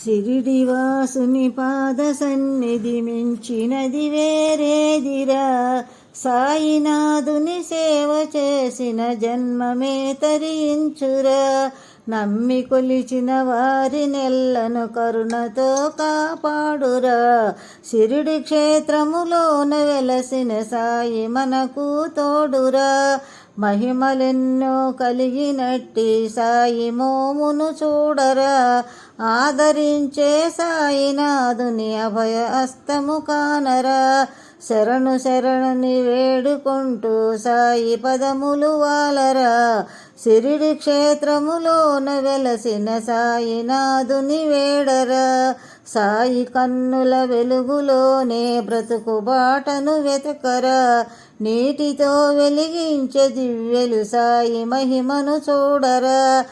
సిరిడివాసుని పాద సన్నిధి మించినది వేరేదిరా. సాయినాథుని సేవ చేసిన జన్మమే తరించురా. నమ్మి కొలిచిన వారి నెల్లను కరుణతో కాపాడురా. సిరిడి క్షేత్రములోన వెలసిన సాయి మనకు తోడురా. మహిమలెన్నో కలిగినట్టి సాయి మోమును చూడరా. ఆదరించే సాయినాథుని అభయ అస్తము కానరా. శరణు శరణుని వేడుకుంటూ సాయి పదములు వాలరా. సిరిడి క్షేత్రములోన వెలసిన సాయినాథుని వేడరా. సాయి కన్నుల వెలుగులోనే బ్రతుకు బాటను వెతకరా. నీటితో వెలిగించే దివ్యలు సాయి మహిమను చూడరా.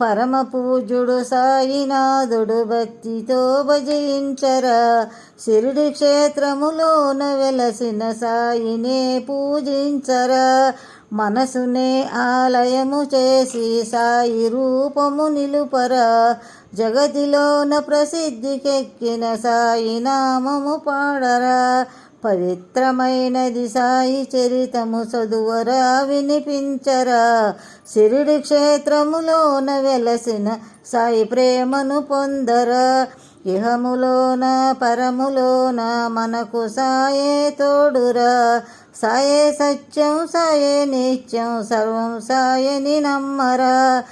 పరమ పూజుడు సాయినాథుడు భక్తితో భజించరా. శిరుడి క్షేత్రములోన వెలసిన సాయినే పూజించరా. మనసునే ఆలయము చేసి సాయి రూపము నిలుపరా. జగతిలోన ప్రసిద్ధికెక్కిన సాయి నామము పాడరా. పవిత్రమైనది సాయి చరితము చదువరా వినిపించరా. శిరుడి క్షేత్రములోన వెలసిన సాయి ప్రేమను పొందరా. ఇహములోన పరములోన మనకు సాయే తోడురా. సాయే సత్యం సాయే నిత్యం సర్వం సాయని నమ్మరా.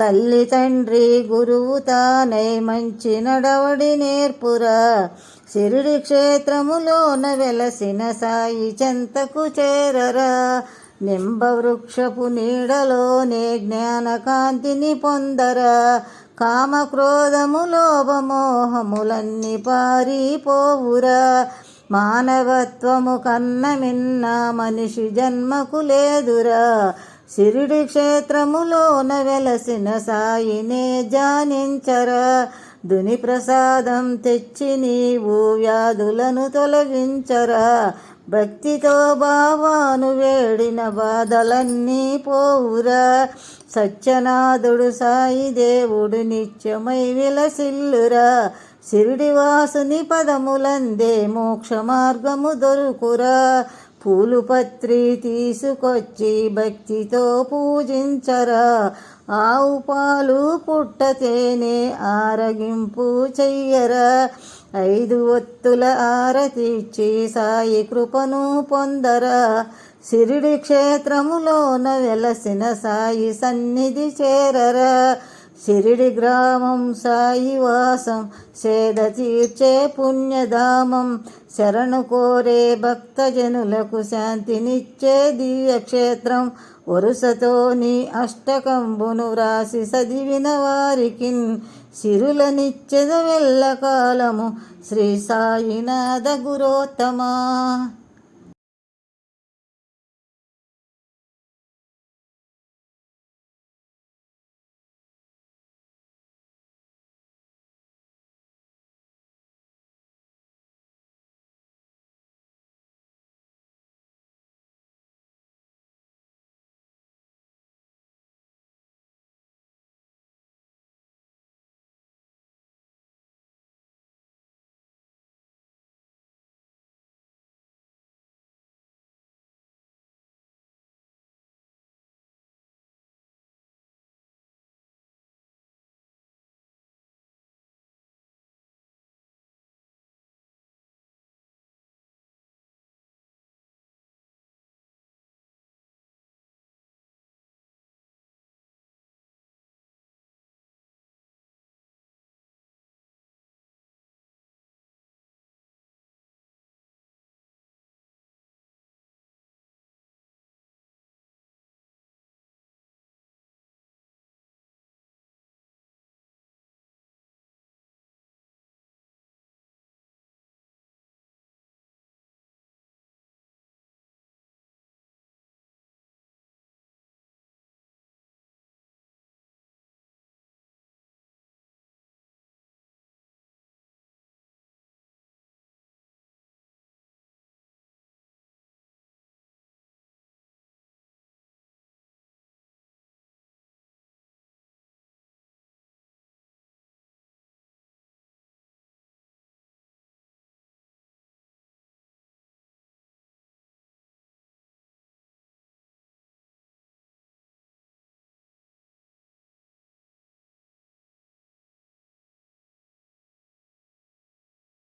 తల్లి తండ్రి గురువు తానై మంచి నడవడి నేర్పురా. శిరుడి క్షేత్రములోన వెలసిన సాయి చెంతకు చేరరా. నింబ వృక్షపు నీడలోనే జ్ఞానకాంతిని పొందరా. కామ క్రోధము లోభమోహములన్నీ పారిపోవురా. మానవత్వము కన్న మిన్న మనిషి జన్మకు లేదురా. సిరిడి క్షేత్రములోన వెలసిన సాయినే జానించరా. దుని ప్రసాదం తెచ్చి నీవు వ్యాధులను తొలగించరా. భక్తితో బావాను వేడిన బాధలన్నీ పోవురా. సత్యనాథుడు సాయి దేవుడు నిత్యమై విలసిల్లురా. సిరిడివాసుని పదములందే మోక్ష మార్గము దొరుకురా. పూలు పత్రి తీసుకొచ్చి భక్తితో పూజించరా. ఆవు పాలు పుట్టతేనే ఆరగింపు చెయ్యరా. ఐదు ఒత్తుల ఆరతిచ్చి సాయి కృపను పొందరా. సిరిడి క్షేత్రములోన వెలసిన సాయి సన్నిధి చేరరా. సిరిడి గ్రామం సాయి వాసం సేద తీర్చే పుణ్యధామం. శరణు కోరే భక్తజనులకు శాంతినిచ్చే దివ్యక్షేత్రం. వరుసతోని అష్టకంబును రాసి చదివిన వారికి సిరులనిచ్చెద వెళ్ళకాలము శ్రీ సాయినాథ గురోత్తమా.